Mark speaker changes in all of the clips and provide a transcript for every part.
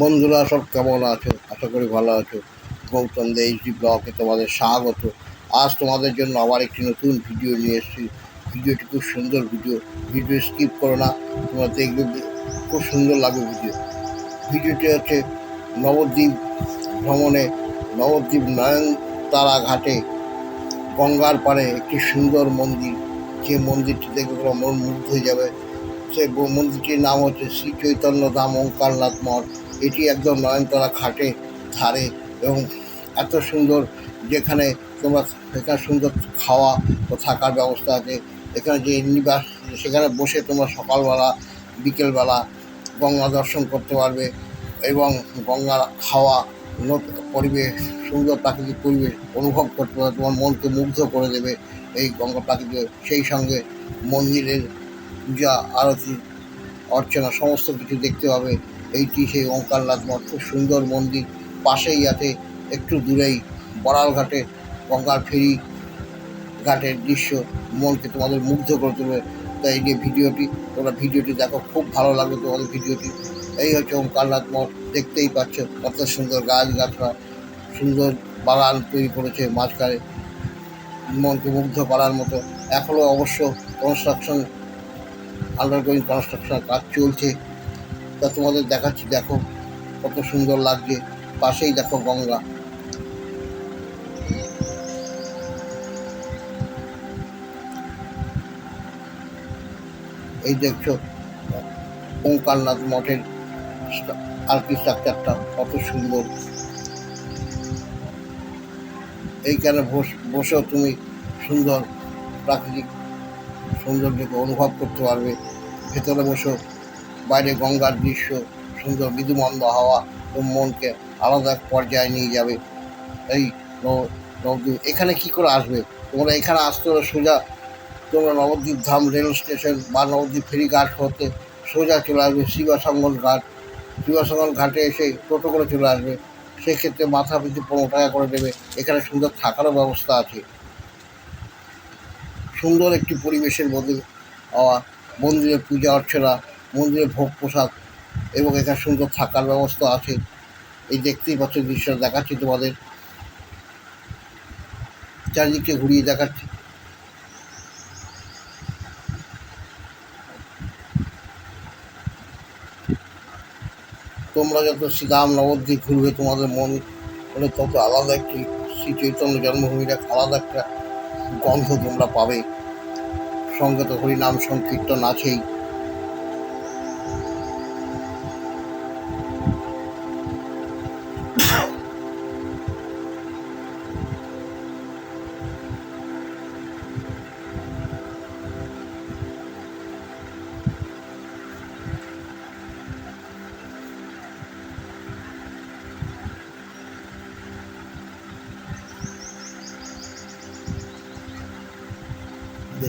Speaker 1: বন্ধুরা সব কেমন আছো? আশা করি ভালো আছো। গৌতম দে এইচডি ব্লগে তোমাদের স্বাগত। আজ তোমাদের জন্য আবার একটি নতুন ভিডিও নিয়ে এসেছি। ভিডিওটি খুব সুন্দর ভিডিও ভিডিও স্কিপ করো না। তোমরা দেখবে খুব সুন্দর লাগবে ভিডিও ভিডিওটি হচ্ছে নবদ্বীপ ভ্রমণে। নবদ্বীপ নয়নতারা ঘাটে। গঙ্গার পাড়ে একটি সুন্দর মন্দির। যে মন্দিরটি দেখবে তোমার মন মুগ্ধ হয়ে যাবে। সে মন্দিরটির নাম হচ্ছে শ্রী চৈতন্য ধাম ওঙ্কারনাথ মঠ। এটি একদম নয়নতলা ঘাটে, ধারে এবং এত সুন্দর যেখানে তোমরা এখানে সুন্দর খাওয়া ও থাকার ব্যবস্থা আছে। এখানে যে নিবাস, সেখানে বসে তোমরা সকালবেলা, বিকেলবেলা গঙ্গা দর্শন করতে পারবে এবং গঙ্গার হাওয়া ন- পরিবেশ, সুন্দর প্রাকৃতিক পরিবেশ অনুভব করতে পারবে। তোমার মনকে মুগ্ধ করে দেবে এই গঙ্গা প্রাকৃতিক। সেই সঙ্গে মন্দিরের পূজা, আরতি, অর্চনা, সমস্ত কিছু দেখতে পাবে। এইটি সেই ওঙ্কারনাথ মঠ। খুব সুন্দর মন্দির। পাশেই আছে একটু দূরেই বড়াল ঘাটে। গঙ্গার ফেরি ঘাটের দৃশ্য। মনকে তোমাদের মুগ্ধ করে তুলবে। তাই এই যে ভিডিওটি, তোমরা ভিডিওটি দেখো, খুব ভালো লাগবে তোমাদের ভিডিওটি। এই হচ্ছে ওঙ্কারনাথ মঠ। দেখতেই পাচ্ছ কত সুন্দর গাছ গাছরা সুন্দর বাগান তৈরি করেছে মাঝখানে। মনকে মুগ্ধ করার মতো। এখনও অবশ্য কনস্ট্রাকশন আন্ডারগোয়িং কনস্ট্রাকশন কাজ চলছে। তা তোমাদের দেখাচ্ছি, দেখো কত সুন্দর লাগছে। পাশেই দেখো গঙ্গা। এই দেখছ, ওঙ্কারনাথ মঠের আর্কিস্ট্রাকচারটা কত সুন্দর। এইখানে বস বসেও তুমি সুন্দর প্রাকৃতিক সৌন্দর্যকে অনুভব করতে পারবে। ভেতরে বসেও বাইরে গঙ্গার দৃশ্য, সুন্দর মৃদুমন্দ হাওয়া মনকে আলাদা এক পর্যায়ে নিয়ে যাবে। এই নব- নবদ্বীপ, এখানে কি করে আসবে? তোমরা এখানে আসতে হলে সোজা তোমরা নবদ্বীপ ধাম রেল স্টেশন বা নবদ্বীপ ফেরিঘাট হতে সোজা চলে আসবে শিবাসঙ্গন ঘাট। শিবাসঙ্গন ঘাটে এসে টোটো করে চলে আসবে। সেক্ষেত্রে মাথা পিছু পনেরো টাকা করে দেবে। এখানে সুন্দর থাকারও ব্যবস্থা আছে। সুন্দর একটি পরিবেশের মধ্যে মন্দিরে পূজা অর্চনা মন্দিরে ভোগ প্রসাদ এবং এখানে সুন্দর থাকার ব্যবস্থা আছে। এই দেখতেই পাচ্ছ দৃশ্য দেখাচ্ছি তোমাদের। চারিদিকে ঘুরিয়ে দেখাচ্ছি। তোমরা যত শ্রীরাম নবদ্বীপ ঘুরবে, তোমাদের মন মনে তত আলাদা একটি শ্রী চৈতন্য জন্মভূমির এক আলাদা একটা গন্ধ তোমরা পাবে। সঙ্গে তো হরিনাম সংকীর্তন আছেই।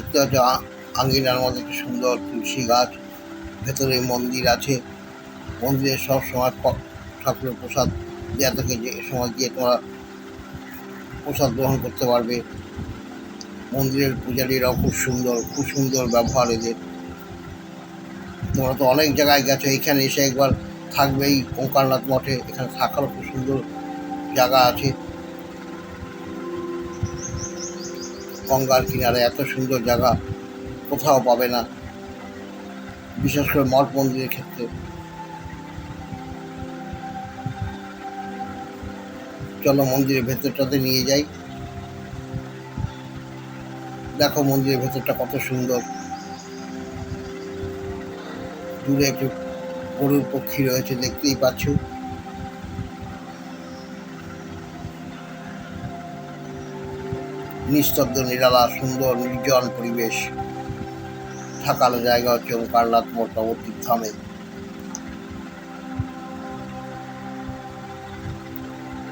Speaker 1: দেখতে পাচ্ছ আঙ্গিনার মধ্যে একটা সুন্দর তুলসী গাছ, ভেতরে মন্দির আছে। মন্দিরে সব সময় ঠাকুরের প্রসাদ দেওয়া থাকে যে সময় গিয়ে তোমরা প্রসাদ গ্রহণ করতে পারবে। মন্দিরের পূজারীরাও খুব সুন্দর খুব সুন্দর ব্যবহার এদের। তোমরা তো অনেক জায়গায় গেছো, এখানে এসে একবার থাকবেই ওঙ্কারনাথ মঠে, এখানে থাকারও খুব সুন্দর জায়গা আছে। গঙ্গার কিনারে এত সুন্দর জায়গা কোথাও পাবে না, বিশেষ করে মঠ মন্দিরের ক্ষেত্রে। চলো মন্দিরের ভেতরটাতে নিয়ে যাই। দেখো মন্দিরের ভেতরটা কত সুন্দর। দূরে একটি গরুর পক্ষী রয়েছে, দেখতেই পাচ্ছ। নিস্তব্ধ, নিরালা, সুন্দর, নির্জন পরিবেশ। থাকার জায়গা হচ্ছে মঠ নবদ্বীপ ধামে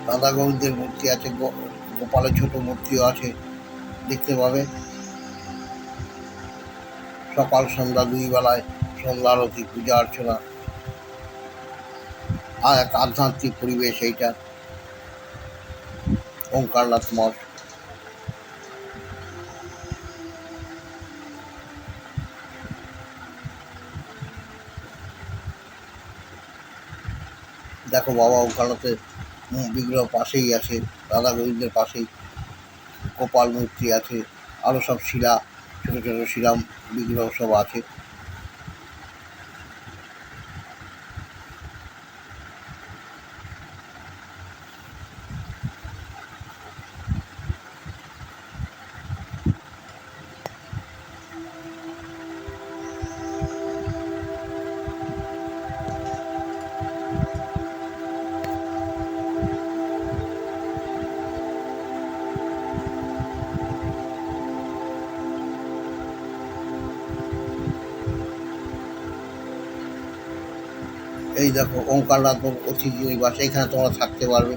Speaker 1: রাধা গোবিন্দের মূর্তি আছে গোপালের ছোট মূর্তিও আছে, দেখতে পাবে। সকাল সন্ধ্যা দুই বেলায় সন্ধ্যা আরতি, পূজা অর্চনা। আর এক আধ্যাত্মিক পরিবেশ এইটা। ওঙ্কারনাথ মঠ দেখো বাবা ওখানেতে বিগ্রহ পাশেই আছে, রাধা গোবিন্দের পাশেই, গোপাল মূর্তি আছে আরও সব শিলা, ছোটো ছোটো শিলাম বিগ্রহ সব আছে। এই দেখো ওঙ্কারনাথ অতিথি নিবাস এখানে তোমরা থাকতে পারবে।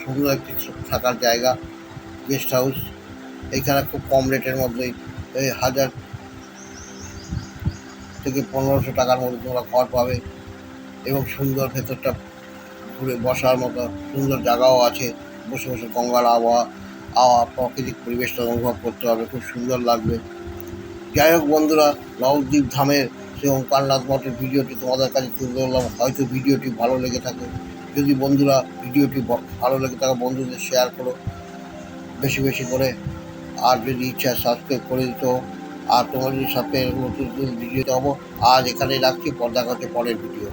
Speaker 1: সুন্দর একটি থাকার জায়গা গেস্ট হাউস এইখানে খুব কম রেটের মধ্যেই এই হাজার থেকে পনেরোশো টাকার মধ্যে তোমরা ঘর পাবে এবং সুন্দর ভেতরটা ঘুরে বসার মতো সুন্দর জায়গাও আছে। বসে বসে গঙ্গার আবহাওয়া আওয়া প্রাকৃতিক পরিবেশটা অনুভব করতে পারবে, খুব সুন্দর লাগবে। যাই হোক বন্ধুরা নবদ্বীপ ধামের সেই ওঙ্কারনাথ মঠের ভিডিওটি তোমাদের কাছে তুলে ধরলাম। হয়তো ভিডিওটি ভালো লেগে থাকে। যদি বন্ধুরা ভিডিওটি ভালো লেগে থাকে, বন্ধুদের শেয়ার করো বেশি বেশি করে। আর যদি ইচ্ছা সাবস্ক্রাইব করে দিত আর তোমার যদি সাথে নতুন নতুন ভিডিও দেবো আর এখানেই রাখছি। পর্দা কাছে পরের ভিডিও।